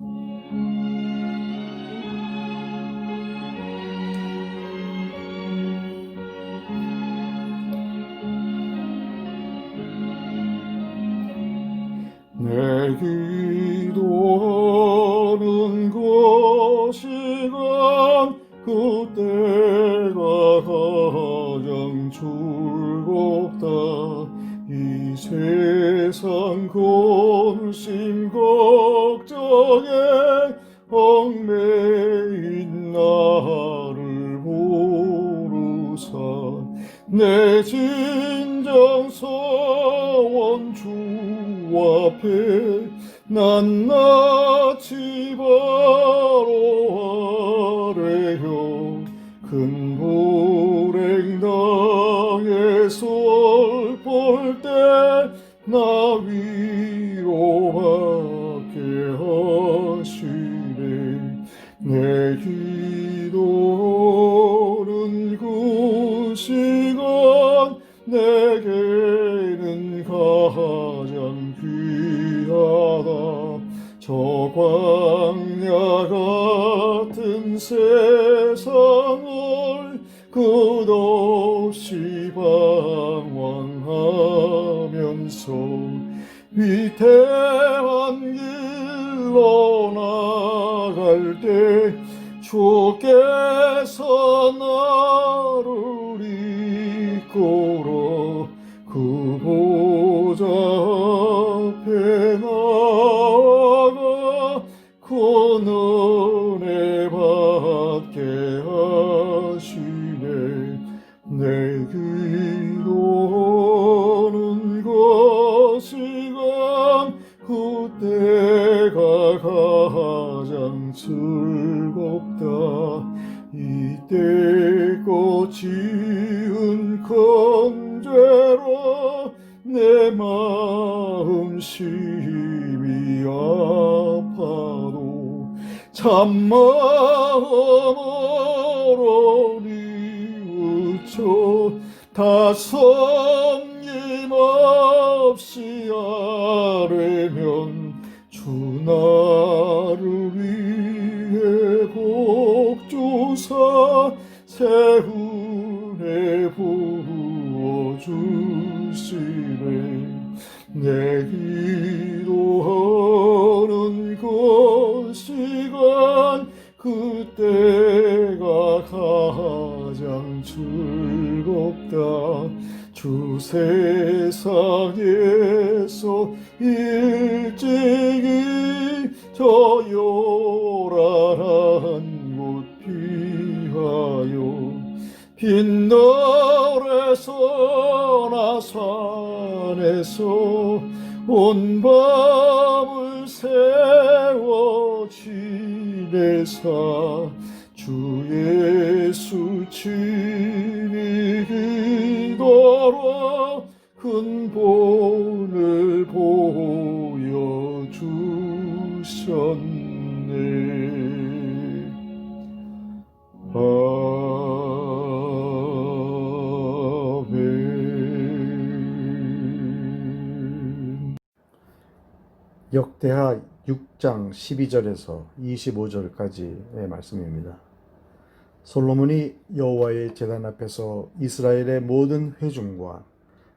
내 기도 걱정에 얽매인 나를 부르사. 내 진정 서원 주 앞에 낱낱이 바로 아래요. 큰 불행 당해 솔볼때나 위 없이 방황하면서 위태한 길로 나갈 때 주께서 나를 이끌 참마음으로 뉘우쳐 다 섬김없이 아뢰면 주 나를 위해 새 은혜 부어주시네. 내 기도하 그때가 가장 즐겁다. 주 세상에서 일찍이 저 요란한 곳 피하여 빈널에서나 산에서 온 밤을 세워 지내사 주 예수 기도로 큰 본을 보여주셨네 아멘. 역대하 6장 12절에서 25절까지의 말씀입니다. 솔로몬이 여호와의 제단 앞에서 이스라엘의 모든 회중과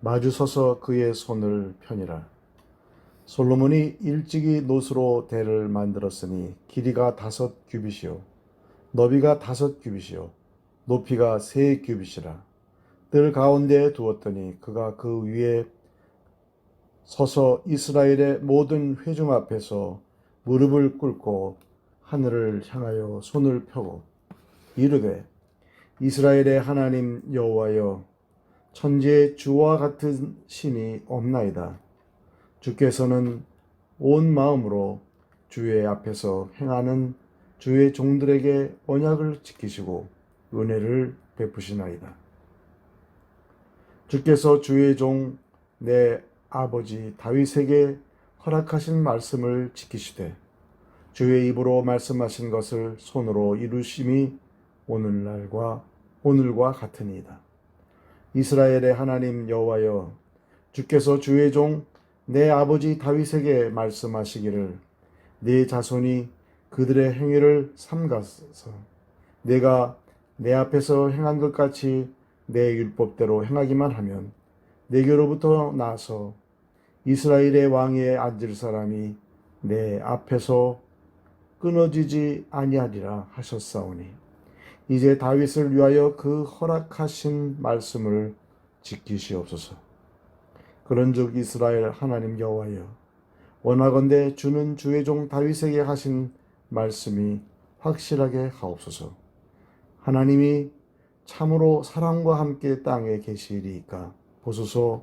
마주서서 그의 손을 펴니라. 솔로몬이 일찍이 노스로 대를 만들었으니 길이가 다섯 규빗이요 너비가 다섯 규빗이요 높이가 세 규빗이라 뜰 가운데에 두었더니 그가 그 위에 서서 이스라엘의 모든 회중 앞에서 무릎을 꿇고 하늘을 향하여 손을 펴고 이르되 이스라엘의 하나님 여호와여 천지에 주와 같은 신이 없나이다. 주께서는 온 마음으로 주의 앞에서 행하는 주의 종들에게 언약을 지키시고 은혜를 베푸시나이다. 주께서 주의 종 내 아버지 다윗에게 허락하신 말씀을 지키시되 주의 입으로 말씀하신 것을 손으로 이루심이 오늘날과 오늘과 같으니이다. 이스라엘의 하나님 여호와여 주께서 주의 종 내 아버지 다윗에게 말씀하시기를 내 자손이 그들의 행위를 삼가서 내가 내 앞에서 행한 것 같이 내 율법대로 행하기만 하면 내게로부터 나서 이스라엘의 왕위에 앉을 사람이 내 앞에서 끊어지지 아니하리라 하셨사오니 이제 다윗을 위하여 그 허락하신 말씀을 지키시옵소서. 그런즉 이스라엘 하나님 여호와여 원하건대 주는 주의 종 다윗에게 하신 말씀이 확실하게 하옵소서. 하나님이 참으로 사랑과 함께 땅에 계시리이까 보소서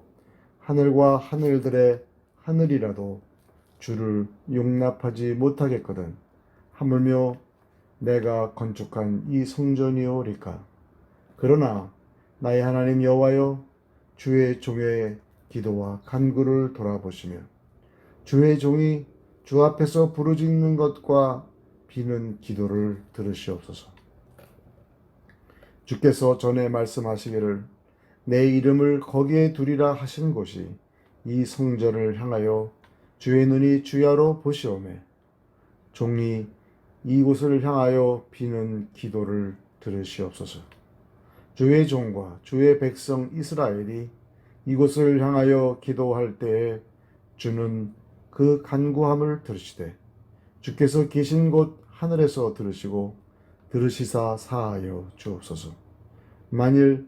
하늘과 하늘들의 하늘이라도 주를 용납하지 못하겠거든 하물며 내가 건축한 이 성전이오리까 그러나 나의 하나님 여호와여 주의 종의 기도와 간구를 돌아보시며 주의 종이 주 앞에서 부르짖는 것과 비는 기도를 들으시옵소서. 주께서 전에 말씀하시기를 내 이름을 거기에 두리라 하신 곳이 이 성전을 향하여 주의 눈이 주야로 보시오매 종이 이곳을 향하여 비는 기도를 들으시옵소서. 주의 종과 주의 백성 이스라엘이 이곳을 향하여 기도할 때에 주는 그 간구함을 들으시되 주께서 계신 곳 하늘에서 들으시고 들으시사 사하여 주옵소서. 만일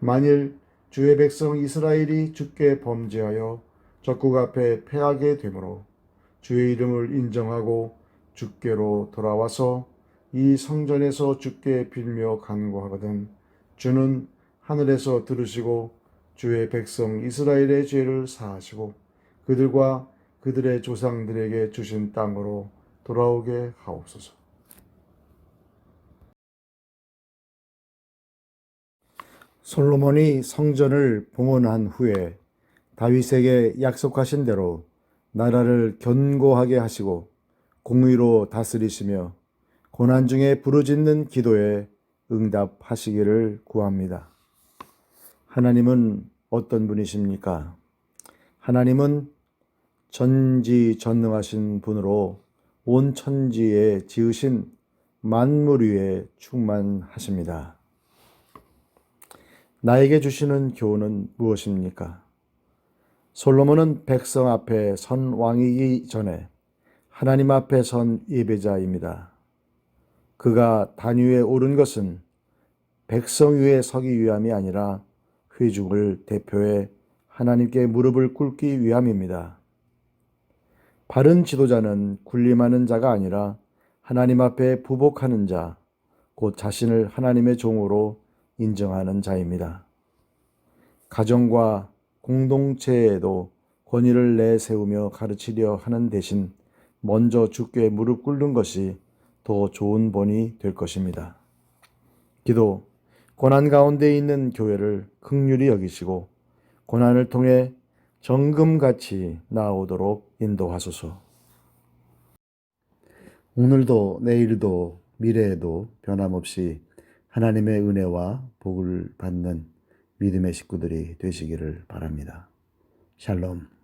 만일 주의 백성 이스라엘이 주께 범죄하여 적국 앞에 패하게 되므로 주의 이름을 인정하고 주께로 돌아와서 이 성전에서 주께 빌며 간구하거든 주는 하늘에서 들으시고 주의 백성 이스라엘의 죄를 사하시고 그들과 그들의 조상들에게 주신 땅으로 돌아오게 하옵소서. 솔로몬이 성전을 봉헌한 후에 다윗에게 약속하신 대로 나라를 견고하게 하시고 공의로 다스리시며 고난 중에 부르짖는 기도에 응답하시기를 구합니다. 하나님은 어떤 분이십니까? 하나님은 전지전능하신 분으로 온 천지에 지으신 만물 위에 충만하십니다. 나에게 주시는 교훈은 무엇입니까? 솔로몬은 백성 앞에 선 왕이기 전에 하나님 앞에 선 예배자입니다. 그가 단위에 오른 것은 백성 위에 서기 위함이 아니라 회중을 대표해 하나님께 무릎을 꿇기 위함입니다. 바른 지도자는 군림하는 자가 아니라 하나님 앞에 부복하는 자, 곧 자신을 하나님의 종으로 인정하는 자입니다. 가정과 공동체에도 권위를 내세우며 가르치려 하는 대신 먼저 주께 무릎 꿇는 것이 더 좋은 본이 될 것입니다. 기도, 고난 가운데 있는 교회를 극률히 여기시고 고난을 통해 정금같이 나오도록 인도하소서. 오늘도 내일도 미래에도 변함없이 하나님의 은혜와 복을 받는 믿음의 식구들이 되시기를 바랍니다. 샬롬.